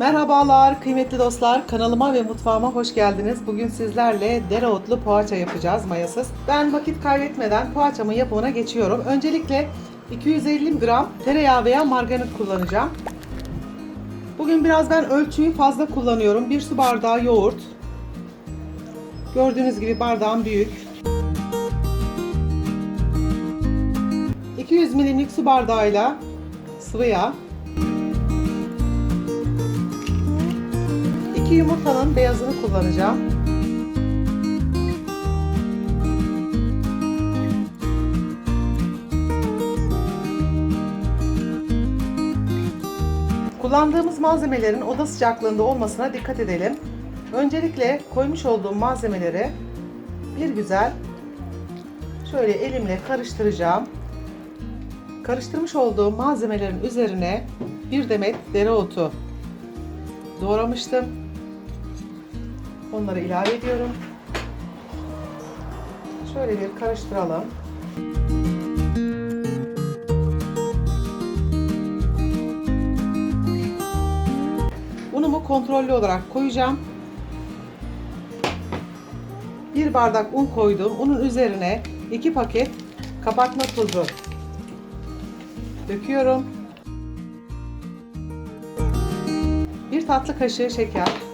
Merhabalar kıymetli dostlar. Kanalıma ve mutfağıma hoş geldiniz. Bugün sizlerle dereotlu poğaça yapacağız mayasız. Ben vakit kaybetmeden poğaçamın yapımına geçiyorum. Öncelikle 250 gram tereyağı veya margarin kullanacağım. Bugün biraz ben ölçüyü fazla kullanıyorum. Bir su bardağı yoğurt. Gördüğünüz gibi bardağım büyük. 200 milimlik su bardağıyla sıvı yağ. 2 yumurtanın beyazını kullanacağım. Kullandığımız malzemelerin oda sıcaklığında olmasına dikkat edelim. Öncelikle koymuş olduğum malzemeleri bir güzel şöyle elimle karıştıracağım. Karıştırmış olduğum malzemelerin üzerine bir demet dereotu doğramıştım. Onları ilave ediyorum. Şöyle bir karıştıralım. Unumu kontrollü olarak koyacağım. Bir bardak un koydum. Unun üzerine iki paket kabartma tozu döküyorum. Bir tatlı kaşığı şeker.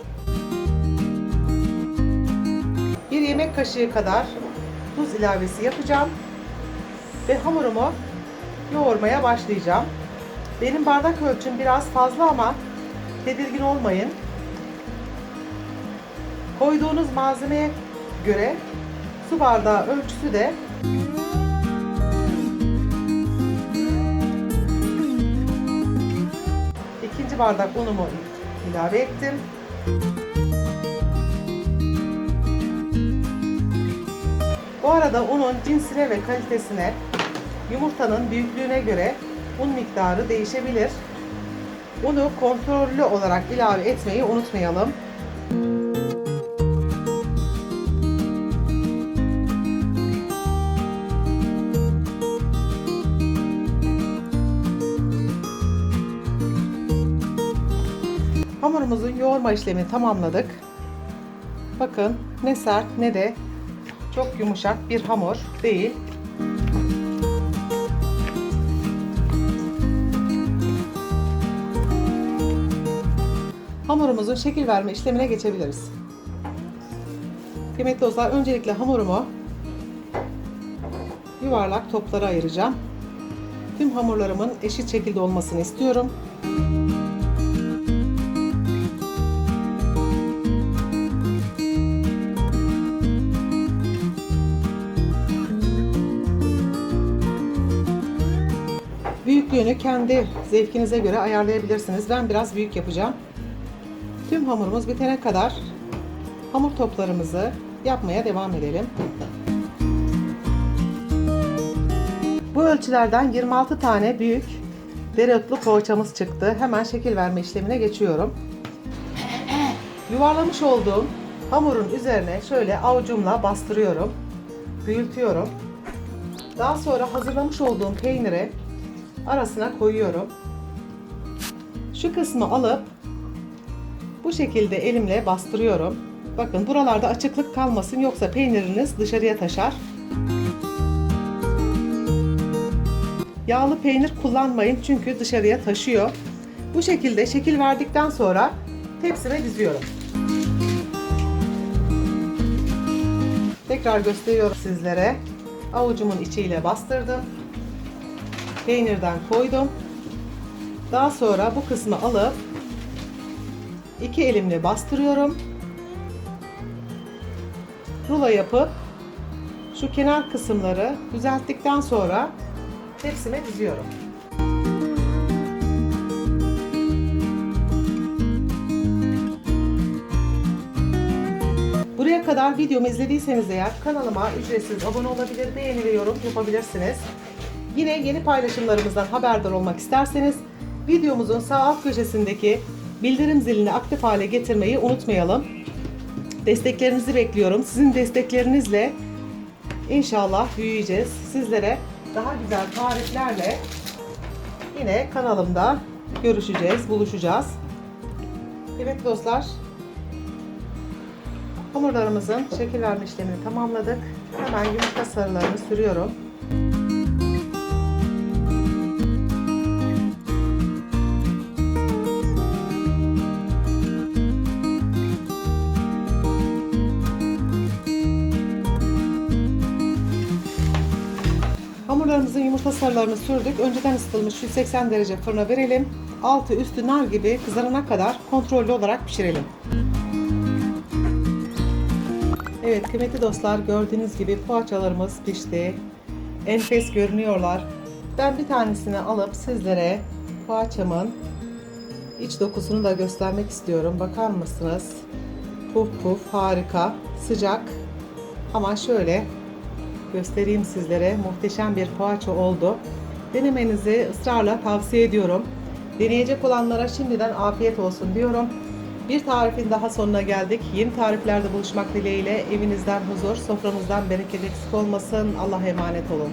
Yemek kaşığı kadar tuz ilavesi yapacağım. Ve hamurumu yoğurmaya başlayacağım. Benim bardak ölçüm biraz fazla ama tedirgin olmayın. Koyduğunuz malzemeye göre su bardağı ölçüsü de ikinci bardak unumu ilave ettim. Bu arada unun cinsine ve kalitesine, yumurtanın büyüklüğüne göre un miktarı değişebilir. Unu kontrollü olarak ilave etmeyi unutmayalım. Hamurumuzun yoğurma işlemini tamamladık. Bakın ne sert ne de çok yumuşak bir hamur değil. Hamurumuzun şekil verme işlemine geçebiliriz. Kıymetli dostlar öncelikle hamurumu yuvarlak toplara ayıracağım. Tüm hamurlarımın eşit şekilde olmasını istiyorum. Büyüklüğünü kendi zevkinize göre ayarlayabilirsiniz. Ben biraz büyük yapacağım. Tüm hamurumuz bitene kadar hamur toplarımızı yapmaya devam edelim. Bu ölçülerden 26 tane büyük dereotlu poğaçamız çıktı. Hemen şekil verme işlemine geçiyorum. Yuvarlamış olduğum hamurun üzerine şöyle avucumla bastırıyorum. Büyütüyorum. Daha sonra hazırlamış olduğum peyniri arasına koyuyorum. Şu kısmı alıp bu şekilde elimle bastırıyorum. Bakın buralarda açıklık kalmasın yoksa peyniriniz dışarıya taşar. Yağlı peynir kullanmayın çünkü dışarıya taşıyor. Bu şekilde şekil verdikten sonra tepsime diziyorum. Tekrar gösteriyorum sizlere. Avucumun içiyle bastırdım. Peynirden koydum. Daha sonra bu kısmı alıp iki elimle bastırıyorum. Rulo yapıp şu kenar kısımları düzelttikten sonra tepsime diziyorum. Buraya kadar videomu izlediyseniz eğer kanalıma ücretsiz abone olabilir, beğeni ve yorum yapabilirsiniz. Yine yeni paylaşımlarımızdan haberdar olmak isterseniz videomuzun sağ alt köşesindeki bildirim zilini aktif hale getirmeyi unutmayalım. Desteklerinizi bekliyorum. Sizin desteklerinizle inşallah büyüyeceğiz. Sizlere daha güzel tariflerle yine kanalımda görüşeceğiz, buluşacağız. Evet dostlar. Hamurlarımızın şekil verme işlemini tamamladık. Hemen yumurta sarılarını sürüyorum. Hamurlarımızın yumurta sarılarını sürdük. Önceden ısıtılmış 180 derece fırına verelim. Altı üstü nar gibi kızarana kadar kontrollü olarak pişirelim. Evet kıymetli dostlar gördüğünüz gibi poğaçalarımız pişti. Enfes görünüyorlar. Ben bir tanesini alıp sizlere poğaçamın iç dokusunu da göstermek istiyorum. Bakar mısınız? Puf puf harika. Sıcak. Ama şöyle göstereyim sizlere. Muhteşem bir poğaça oldu. Denemenizi ısrarla tavsiye ediyorum. Deneyecek olanlara şimdiden afiyet olsun diyorum. Bir tarifin daha sonuna geldik. Yeni tariflerde buluşmak dileğiyle evinizden huzur, sofranızdan bereket eksik olmasın. Allah'a emanet olun.